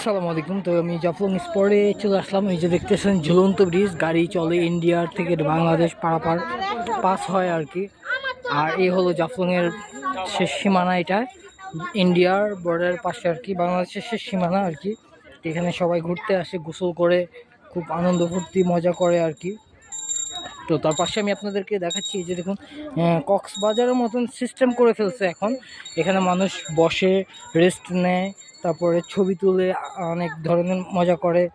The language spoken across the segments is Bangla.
আসসালামু আলাইকুম। তো আমি জাফলং স্পটে চলে আসলাম। এই যে দেখতেছেন, ঝুলন্ত ব্রিজ গাড়ি চলে ইন্ডিয়ার থেকে বাংলাদেশ পারাপার পাস হয় আর কি। আর এই হলো জাফলংয়ের শেষ সীমানা এটা। ইন্ডিয়ার বর্ডারের পাশে আর কি, বাংলাদেশের শেষ সীমানা আর কি। এখানে সবাই ঘুরতে আসে, গোসল করে, খুব আনন্দ, ফুর্তি, মজা করে আর কি। তো তার পাশে আমি আপনাদেরকে দেখাচ্ছি যে দেখুন কক্সবাজারের মতন সিস্টেম করে ফেলছে এখন। এখানে মানুষ বসে রেস্ট নেয় তারপরে ছবি তুলে অনেক ধরনের মজা করে।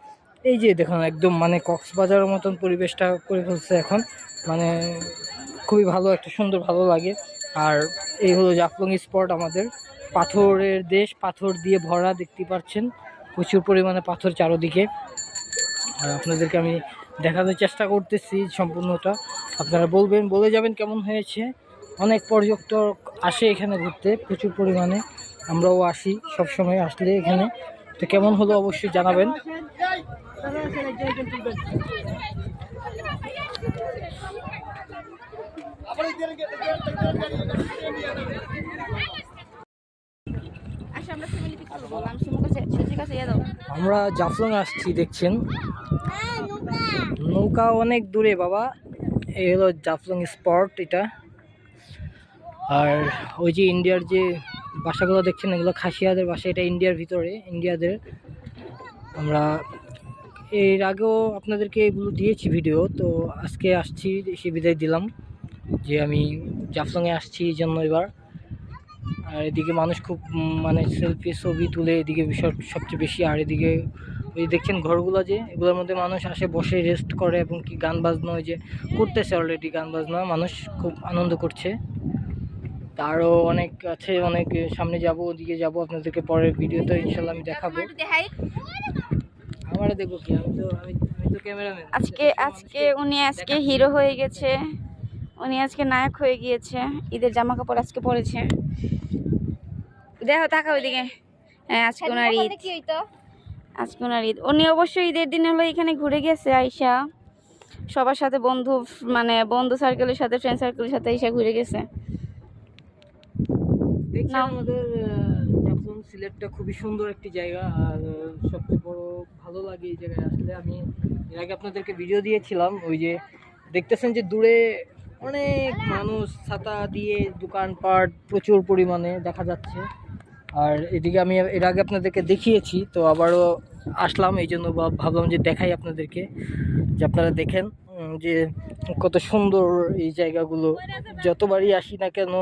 এই যে দেখুন, একদম মানে কক্সবাজারের মতন পরিবেশটা করে ফেলছে এখন। মানে খুবই ভালো, একটা সুন্দর ভালো লাগে। আর এই হলো জাফলং স্পট আমাদের। পাথরের দেশ, পাথর দিয়ে ভরা, দেখতে পাচ্ছেন? প্রচুর পরিমাণে পাথর চারোদিকে। আর আপনাদেরকে আমি দেখানোর চেষ্টা করতেছি সম্পূর্ণটা। আপনারা বলবেন, বলে যাবেন কেমন হয়েছে? অনেক পর্যটক আসে এখানে ঘুরতে, প্রচুর পরিমাণে। আমরাও আসি সব সময় আসলে এখানে। তো কেমন হলো অবশ্যই জানাবেন। আচ্ছা আমরা ইয়ে জাফলং আসছি দেখছেন? নৌকা। অনেক দূরে বাবা। এই হলো জাফলং স্পট এটা। আর ওই যে ইন্ডিয়ার যে বাসাগুলো দেখছেন, এগুলো খাসিয়াদের বাসা, এটা ইন্ডিয়ার ভিতরে, ইন্ডিয়াদের। আমরা এর আগেও আপনাদেরকে এগুলো দিয়েছি ভিডিও তো আজকে আসছি, এসে বিদায় দিলাম, যে আমি জাফলংয়ে আসছি এই জন্য এবার। আর এদিকে মানুষ খুব মানে সেলফি ছবি তুলে এদিকে সবচেয়ে বেশি, আর এদিকে ওই দেখছেন ঘরগুলো যে, এগুলোর মধ্যে মানুষ আসে, বসে রেস্ট করে, এবং কি গান বাজনা, ওই যে করতেছে অলরেডি গান বাজনা, মানুষ খুব আনন্দ করছে। আরও অনেক আছে অনেক সামনে যাব ওদিকে যাব আপনাদেরকে পরের ভিডিওতে ইনশাল্লাহ আমি দেখাবো। দেখাই। দেখব কি আমি তো আমি আমি তো ক্যামেরাম্যান আজকে আজকে উনি আজকে হিরো হয়ে গেছে। উনি আজকে নায়ক হয়ে গিয়েছে। ঈদের জামা কাপড় আজকে পরেছে। দেখো তাকা ওইদিকে। হ্যাঁ আজকে ওনার ঈদ। আজকে ওনার ঈদ। উনি অবশ্যই ঈদের দিন হলো এখানে ঘুরে গেছে আইসা। সবার সাথে বন্ধু মানে বন্ধু সার্কেলের সাথে ফ্রেন্ড সার্কেলের সাথে আইসা ঘুরে গেছে। দেখছেন? আমাদের জাফলং সিলেটটা খুবই সুন্দর একটি জায়গা, আর সবচেয়ে বড় ভালো লাগে এই জায়গায় আসলে, আমি এর আগে আপনাদেরকে ভিডিও দিয়েছিলাম, ওই যে দেখতেছেন যে দূরে অনেক মানুষ ছাতা দিয়ে দোকানপাট প্রচুর পরিমাণে দেখা যাচ্ছে। আর এদিকে আমি এর আগে আপনাদেরকে দেখিয়েছি, তো আবারও আসলাম, এই জন্য ভাব- ভাবলাম যে দেখাই আপনাদেরকে, যে আপনারা দেখেন যে কত সুন্দর এই জায়গাগুলো। যতবারই আসি না কেন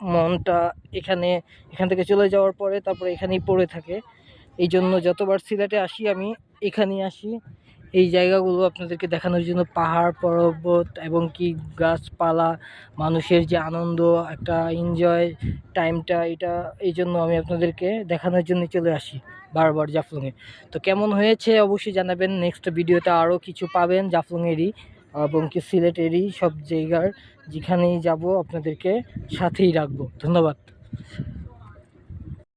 মনটা এখানে, এখান থেকে চলে যাওয়ার পরে তারপরে এখানেই পড়ে থাকে। এই জন্য যতবার সিলেটে আসি আমি, এখানেই আসি। এই জায়গাগুলো আপনাদেরকে দেখানোর জন্য পাহাড়, পর্বত এবং কি গাছপালা, মানুষের যে আনন্দ, একটা এনজয় টাইমটা এটা এই জন্য আমি আপনাদেরকে দেখানোর জন্য চলে আসি বারবার জাফলংয়ে। তো কেমন হয়েছে অবশ্যই জানাবেন। নেক্সট ভিডিওতে আরও কিছু পাবেন জাফলংয়েরই। এবং কি সিলেটেরই সব জায়গার যেখানেই যাব আপনাদেরকে সাথেই রাখব। ধন্যবাদ।